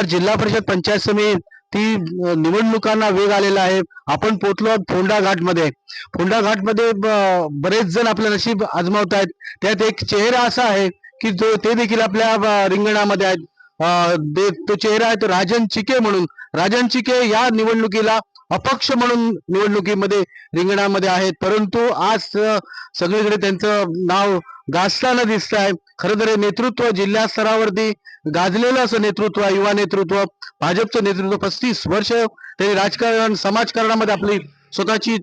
तर जिल्हा परिषद पंचायत समिती ती निवडणुकांना वेग आलेला आहे. आपण पोहोचलो आहोत फोंडा घाटमध्ये. फोंडा घाटमध्ये बरेच जण आपलं नशीब आजमावत आहेत. त्यात एक चेहरा असा आहे की जो ते देखील आपल्या रिंगणामध्ये आहेत. ते- तो चेहरा आहे तो राजन चिके म्हणून. राजन चिके या निवडणुकीला अपक्ष म्हणून निवडणुकीमध्ये रिंगणामध्ये आहेत. परंतु आज सगळीकडे त्यांचं नाव गाजताना दिसत आहे खरं तर हे नेतृत्व जिल्हा स्तरावरती गाजलेलं असं नेतृत्व युवा नेतृत्व भाजपचं नेतृत्व पस्तीस वर्ष त्यांनी राजकारण समाजकारणामध्ये आपली स्वतःची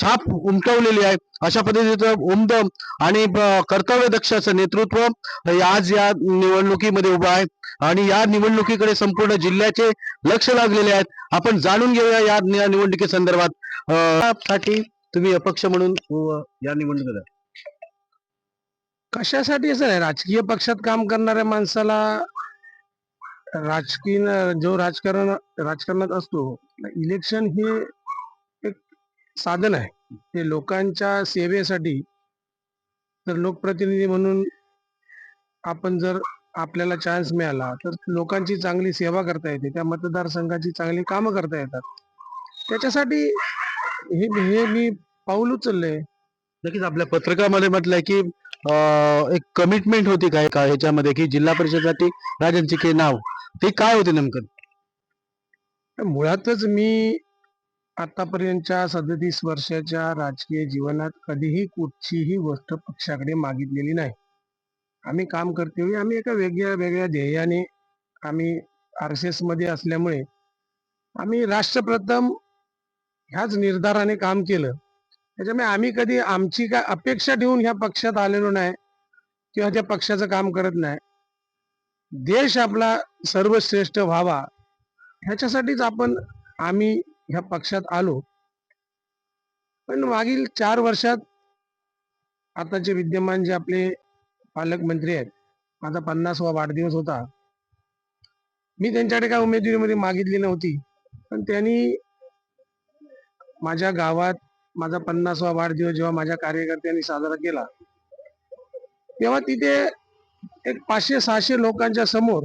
छाप उमटवलेली आहे. अशा पद्धतीचं उमद आणि कर्तव्य कर्तव्यदक्ष असं नेतृत्व आज या निवडणुकीमध्ये उभं आहे. आणि या निवडणुकीकडे संपूर्ण जिल्ह्याचे लक्ष लागलेले आहेत. आपण जाणून घेऊया या निवडणुकी निवडणुकीसंदर्भात. साठी तुम्ही अपक्ष म्हणून या निवडणुकीला. कशासाठी असं नाही राजकीय पक्षात काम करणाऱ्या माणसाला राजकीय जो राजकारण राजकारणात असतो इलेक्शन हे एक साधन आहे. ते लोकांच्या सेवेसाठी तर लोकप्रतिनिधी म्हणून आपण जर आपल्याला चान्स मिळाला तर लोकांची चांगली सेवा करता येते. त्या मतदारसंघाची चांगली कामं करता येतात. त्याच्यासाठी हे हे मी पाऊल उचललंय. नक्कीच आपल्या पत्रकामध्ये म्हटलंय की एक कमिटमेंट होती काय का ह्याच्यामध्ये की जिल्हा परिषदसाठी राजन चिके नाव? ते काय होते नेमकं? मुळातच मी आतापर्यंतच्या सदतीस वर्षाच्या राजकीय जीवनात कधीही कुठचीही गोष्ट पक्षाकडे मागितलेली नाही. आम्ही काम करते आम्ही एका वेगळ्या वेगळ्या ध्येयाने आम्ही आर एस एसमध्ये असल्यामुळे आम्ही राष्ट्रप्रथम ह्याच निर्धाराने काम केलं. त्याच्यामुळे आम्ही कधी आमची काय अपेक्षा ठेवून ह्या पक्षात आलेलो नाही किंवा त्या पक्षाचं काम करत नाही. देश आपला सर्वश्रेष्ठ व्हावा ह्याच्यासाठीच आपण आम्ही ह्या पक्षात आलो. पण मागील चार वर्षात आताचे विद्यमान जे आपले पालकमंत्री आहेत माझा पन्नासवा वाढदिवस होता. मी त्यांच्याकडे काय उमेदवारीमध्ये मागितली नव्हती. पण त्यांनी माझ्या गावात माझा पन्नासवा वाढदिवस जेव्हा माझ्या कार्यकर्त्यांनी साजरा केला तेव्हा तिथे एक पाचशे सहाशे लोकांच्या समोर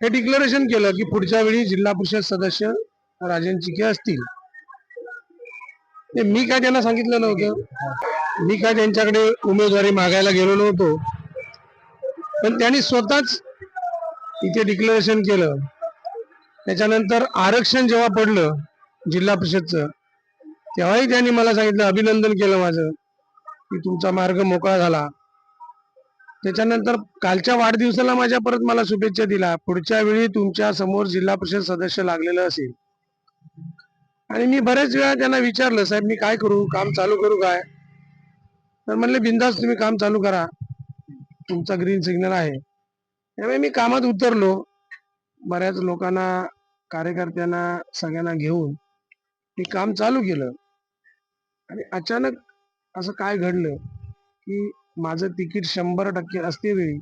हे डिक्लेरेशन केलं की पुढच्या वेळी जिल्हा परिषद सदस्य राजन चिके असतील. ते मी काय त्यांना सांगितलं नव्हतं. मी काय त्यांच्याकडे उमेदवारी मागायला गेलो नव्हतो. पण त्यांनी स्वतःच इथे डिक्लेरेशन केलं. त्याच्यानंतर आरक्षण जेव्हा पडलं जिल्हा परिषदचं तेव्हाही त्यांनी मला सांगितलं अभिनंदन केलं माझं की तुमचा मार्ग मोकळा झाला. त्याच्यानंतर कालच्या वाढदिवसाला माझ्या परत मला शुभेच्छा दिला पुढच्या वेळी तुमच्यासमोर जिल्हा परिषद सदस्य लागलेलं असेल. आणि मी बऱ्याच वेळा त्यांना विचारलं साहेब मी काय करू? काम चालू करू काय? तर म्हणले बिंदास तुम्ही काम चालू करा. तुमचा ग्रीन सिग्नल आहे. त्यामुळे मी कामात उतरलो. बऱ्याच लोकांना कार्यकर्त्यांना सगळ्यांना घेऊन मी काम चालू केलं. आणि अचानक असं काय घडलं की माझं तिकीट शंभर टक्के असते वेळी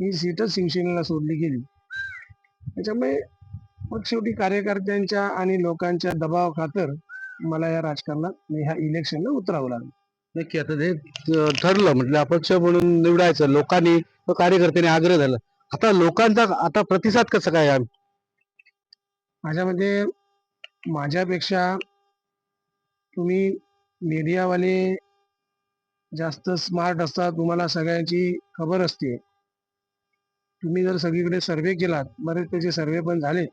ही सीटच शिवसेनेला सोडली गेली. त्याच्यामुळे मग शेवटी कार्यकर्त्यांच्या आणि लोकांच्या दबाव खातर मला या राजकारणात ह्या इलेक्शनला उतरावं लागलं. नक्की आता ते ठरलं म्हटलं अपक्ष म्हणून निवडायचं लोकांनी कार्यकर्त्यांनी आग्रह झाला आता लोकांचा आता प्रतिसाद कसा काय? माझ्यामध्ये माझ्यापेक्षा तुम्ही मीडियावाले जास्त स्मार्ट असतात तुम्हाला सगळ्यांची खबर असते. तुम्ही जर सगळीकडे सर्वे केलात बरेच त्याचे सर्वे पण झाले.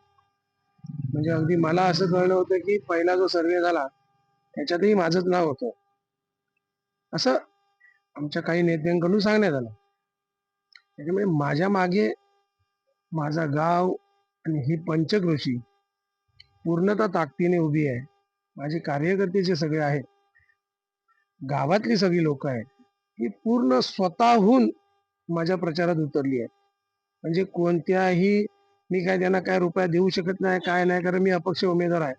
म्हणजे अगदी मला असं कळलं होतं की पहिला जो सर्वे झाला त्याच्यातही माझंच नाव होतं. असं आमच्या काही नेत्यांकडून सांगण्यात आलं. त्याच्यामुळे माझ्या मागे माझा गाव आणि ही पंचकृषी पूर्णतः ताकदीने उभी आहे. माझे कार्यकर्ते जे सगळे आहेत गावातली सगळी लोक आहेत ही पूर्ण स्वतःहून माझ्या प्रचारात उतरली आहे. म्हणजे कोणत्याही मी काय त्यांना काय रुपया देऊ शकत नाही काय नाही कारण मी अपक्ष उमेदवार आहे.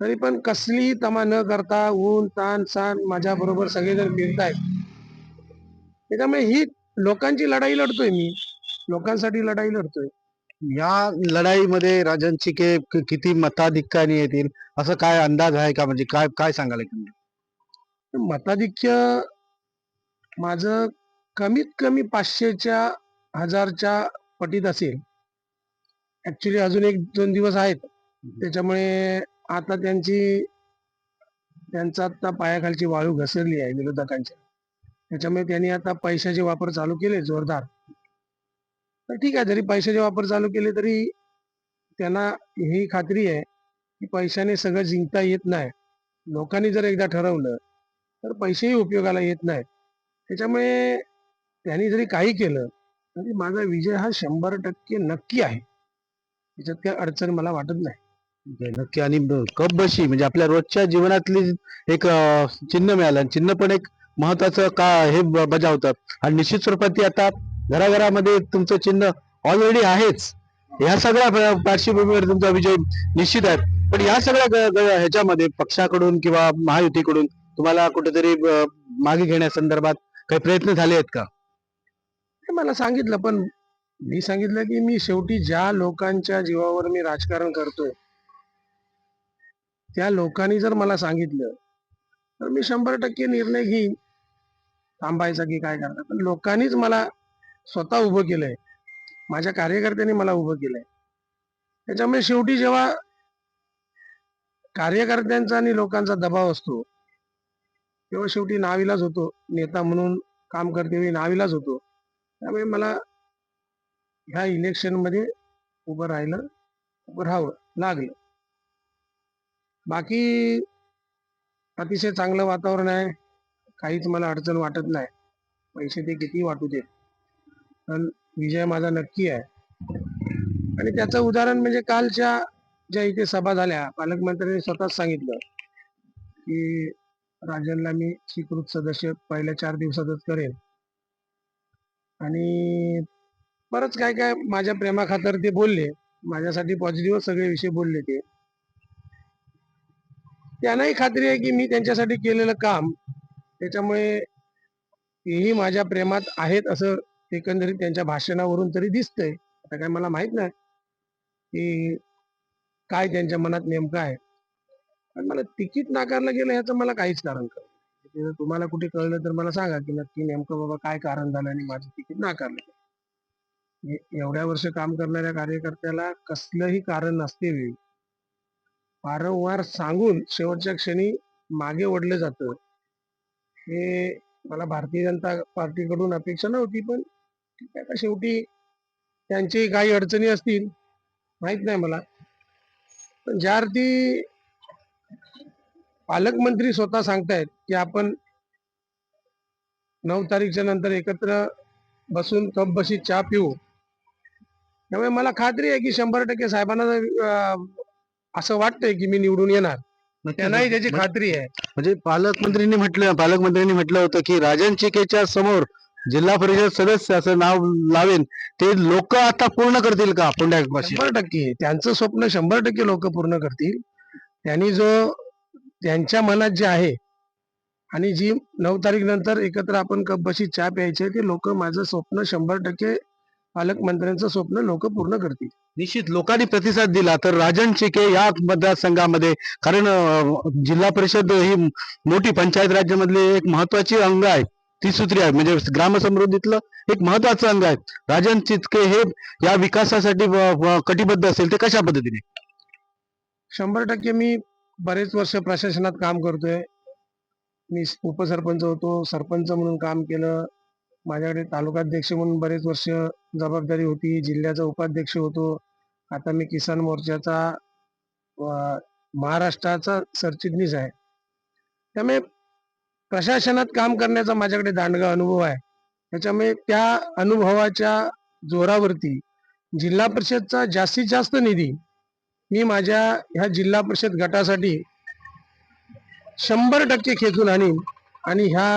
तरी पण कसलीही तमा न करता ऊन ताण सान माझ्या बरोबर सगळेजण फिरतायत. त्याच्यामुळे ही लोकांची लढाई लढतोय मी. लोकांसाठी लढाई लढतोय. या लढाईमध्ये राजांची के किती मताधिक्याने येतील? असं काय अंदाज आहे का? म्हणजे काय काय सांगायला मताधिक्य माझं कमीत कमी पाचशेच्या हजारच्या पटीत असेल. ऍक्च्युली अजून एक दोन दिवस आहेत. त्याच्यामुळे आता त्यांची त्यांचा आता पायाखालची वाळू घसरली आहे विरोधकांच्या. त्याच्यामुळे त्यांनी आता पैशाचे वापर चालू केले जोरदार. तर ठीक आहे जरी पैशाचे वापर चालू केले तरी त्यांना ही खात्री आहे की पैशाने सगळं जिंकता येत नाही. लोकांनी जर एकदा ठरवलं तर पैसेही उपयोगाला येत नाहीत. त्याच्यामुळे त्यांनी जरी काही केलं तरी माझा विजय हा शंभर टक्के नक्की आहे. त्याच्यात काही अडचण मला वाटत नाही. नक्की आणि कप बशी म्हणजे आपल्या रोजच्या जीवनातली एक अं, चिन्ह मिळालं. आणि चिन्ह पण एक महत्वाचं का हे ब- बजावतं. आणि निश्चित स्वरूपात ती आता घराघरामध्ये तुमचं चिन्ह ऑलरेडी आहेच. ह्या सगळ्या प- पार्श्वभूमीवर तुमचा विजय निश्चित आहे. पण या सगळ्या ग- ग- ह्याच्यामध्ये पक्षाकडून किंवा महायुतीकडून तुम्हाला कुठेतरी मागे घेण्यासंदर्भात काही प्रयत्न झाले आहेत का? हे मला सांगितलं पण मी सांगितलं की मी शेवटी ज्या लोकांच्या जीवावर मी राजकारण करतोय त्या लोकांनी जर मला सांगितलं तर मी शंभर टक्के निर्णय घेईन. थांबायचा की काय करणार? पण लोकांनीच मला स्वतः उभं केलंय. माझ्या कार्यकर्त्यांनी मला उभं केलंय. त्याच्यामुळे शेवटी जेव्हा कार्यकर्त्यांचा आणि लोकांचा दबाव असतो तेव्हा शेवटी नाविलाच होतो. नेता म्हणून काम करते नाविलाच होतो. त्यामुळे मला ह्या इलेक्शनमध्ये उभं राहिलं उभं राहावं लागलं. बाकी अतिशय चांगलं वातावरण आहे. काहीच मला अडचण वाटत नाही. पैसे ते किती वाटू दे पण विजय माझा नक्की आहे. आणि त्याचं उदाहरण म्हणजे कालच्या ज्या इथे सभा झाल्या पालकमंत्र्यांनी स्वतःच सांगितलं की राजनला मी स्वीकृत सदस्य पहिल्या चार दिवसातच करेन आणि बरंच काय काय माझ्या प्रेमाखातर ते बोलले. माझ्यासाठी पॉझिटिव्ह सगळे विषय बोलले ते. त्यांनाही खात्री आहे की मी त्यांच्यासाठी केलेलं काम त्याच्यामुळे तेही माझ्या प्रेमात आहेत असं एकंदरीत त्यांच्या भाषणावरून तरी दिसतंय. आता काय मला माहीत नाही की काय त्यांच्या मनात नेमकं आहे. पण मला तिकीट नाकारलं गेलं ह्याचं मला काहीच कारण कळलं म्हणजे तुम्हाला कुठे कळलं तर मला सांगा की नक्की नेमकं बाबा काय कारण झालं आणि माझं तिकीट नाकारलं एवढ्या वर्ष काम करणाऱ्या कार्यकर्त्याला कसलंही कारण नसते वेळी. वारंवार सांगून शेवटच्या क्षणी मागे ओढलं जात. हे मला भारतीय जनता पार्टीकडून अपेक्षा नव्हती पण ठीक आहे आता शेवटी त्यांची काही अडचणी असतील माहीत नाही मला. पण ज्या अर्थी पालकमंत्री स्वतः सांगतायत की आपण नऊ तारीखच्या नंतर एकत्र बसून कप बशी चहा पिऊ. त्यामुळे मला खात्री आहे की शंभर टक्के साहेबांना असं वाटतंय की मी निवडून येणार. त्यांनाही त्याची खात्री आहे. म्हणजे पालकमंत्र्यांनी म्हटलं पालकमंत्र्यांनी म्हटलं होतं की राजन चिकेच्या समोर जिल्हा परिषद सदस्य असं नाव लावेन ते लोक आता पूर्ण करतील का? पुण्यापाशी शंभर टक्के. त्यांचं स्वप्न शंभर टक्के लोक पूर्ण करतील. त्यांनी जो त्यांच्या मनात जे आहे आणि जी नऊ तारीख नंतर एकत्र आपण कप बशी चहा प्यायचे ते लोक माझं स्वप्न शंभर टक्के पालकमंत्र्यांचं स्वप्न लोक पूर्ण करतील. निश्चित. लोकांनी प्रतिसाद दिला. तर राजन चिके या मतदारसंघामध्ये कारण जिल्हा परिषद ही मोठी पंचायत राज्यामधली एक महत्वाची अंग आहे. ती सूत्री आहे. म्हणजे ग्रामसमृद्धीतलं एक महत्वाचं अंग आहे. राजन चितके हे या विकासासाठी कटिबद्ध असेल ते कशा पद्धतीने? शंभर टक्के मी बरेच वर्ष प्रशासनात काम करतोय. मी उपसरपंच होतो सरपंच म्हणून काम केलं. माझ्याकडे तालुकाध्यक्ष म्हणून बरेच वर्ष जबाबदारी होती. जिल्ह्याचा उपाध्यक्ष होतो. आता मी किसान मोर्चाचा महाराष्ट्राचा सरचिटणीस आहे. त्यामुळे प्रशासनात काम करण्याचा माझ्याकडे दांडगा अनुभव आहे. त्याच्यामुळे त्या अनुभवाच्या जोरावरती जिल्हा परिषदचा जास्तीत जास्त निधी मी माझ्या ह्या जिल्हा परिषद गटासाठी शंभर टक्के खेचून आणीन आणि ह्या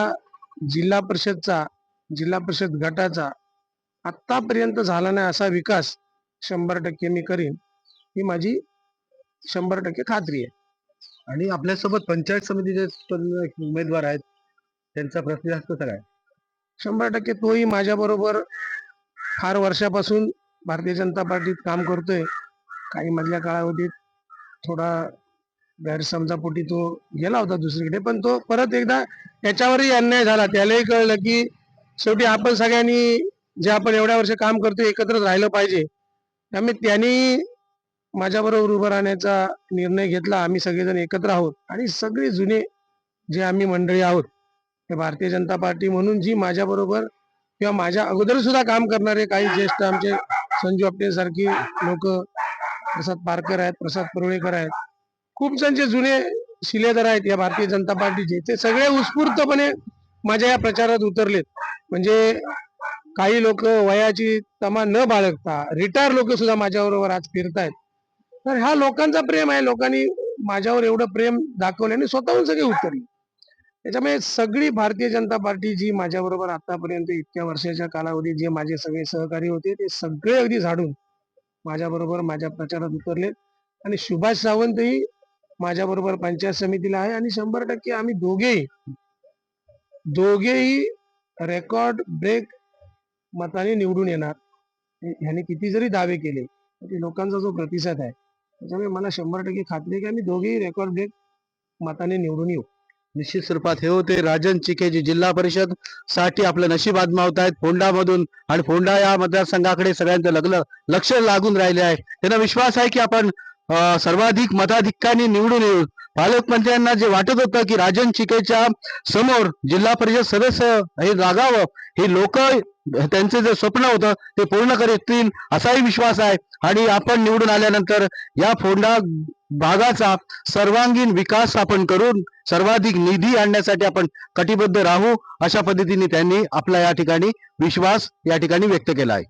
जिल्हा परिषदचा जिल्हा परिषद गटाचा आतापर्यंत झाला नाही असा विकास शंभर टक्के मी करीन. ही माझी शंभर टक्के खात्री आहे. आणि आपल्यासोबत पंचायत समितीचे पण उमेदवार आहेत त्यांचा प्रतिसाद कसा काय शंभर टक्के तोही माझ्या बरोबर फार वर्षापासून भारतीय जनता पार्टीत काम करतोय. काही मधल्या काळावधीत थोडा गैरसमजापोटी तो गेला होता दुसरीकडे पण तो परत एकदा त्याच्यावरही अन्याय झाला. त्यालाही कळलं की शेवटी आपण सगळ्यांनी जे आपण एवढ्या वर्ष काम करतोय एकत्र राहिलं पाहिजे. त्यामुळे त्यांनी माझ्याबरोबर उभं राहण्याचा निर्णय घेतला. आम्ही सगळेजण एकत्र आहोत. आणि सगळे जुने जे आम्ही मंडळी आहोत ते भारतीय जनता पार्टी म्हणून जी माझ्याबरोबर किंवा माझ्या अगोदर सुद्धा काम करणारे काही ज्येष्ठ आमचे संजू आपटे सारखी लोक प्रसाद पारकर आहेत प्रसाद परुळेकर आहेत. खूप जणचे जुने शिलेदार आहेत या भारतीय जनता पार्टीचे. ते सगळे उत्स्फूर्तपणे माझ्या या प्रचारात उतरलेत. म्हणजे काही लोक वयाची तमा न बाळगता रिटायर लोक सुद्धा माझ्याबरोबर आज फिरतायत. तर ह्या लोकांचा प्रेम आहे. लोकांनी माझ्यावर एवढं प्रेम दाखवलं आणि स्वतःहून सगळे उतरले. त्याच्यामुळे सगळी भारतीय जनता पार्टी जी माझ्याबरोबर आतापर्यंत इतक्या वर्षाच्या कालावधीत जे माझे सगळे सहकारी होते ते सगळे अगदी झाडून माझ्याबरोबर माझ्या प्रचारात उतरले. आणि सुभाष सावंतही माझ्याबरोबर पंचायत समितीला आहे. आणि शंभर टक्के आम्ही दोघेही दोघेही रेकॉर्ड ब्रेक मताने निवडून येणार. ह्याने किती जरी दावे केले तरी लोकांचा जो प्रतिसाद आहे त्याच्यामुळे मला शंभर टक्के खात्री की आम्ही दोघेही रेकॉर्ड ब्रेक मताने निवडून येऊ. निश्चित स्वरूपात हे होते. राजन चिकेजी जिल्हा परिषदसाठी आपलं नशीब आजमावत आहेत फोंडामधून आणि फोंडा या मतदारसंघाकडे सगळ्यांचं लग्न लक्ष लागून राहिले आहे. त्यांना विश्वास आहे की आपण सर्वाधिक मताधिक्याने निवडून येऊ. पालकमंत्र्यांना जे वाटत होतं की राजन चिकेच्या समोर जिल्हा परिषद सदस्य हे लागावं हे लोक त्यांचं जे स्वप्न होतं ते पूर्ण करतील असाही विश्वास आहे. आणि आपण निवडून आल्यानंतर या फोंडा भागाचा सर्वांगीण विकास आपण करून सर्वाधिक निधी आणण्यासाठी आपण कटिबद्ध राहू अशा पद्धतीने त्यांनी आपला या ठिकाणी विश्वास या ठिकाणी व्यक्त केला आहे.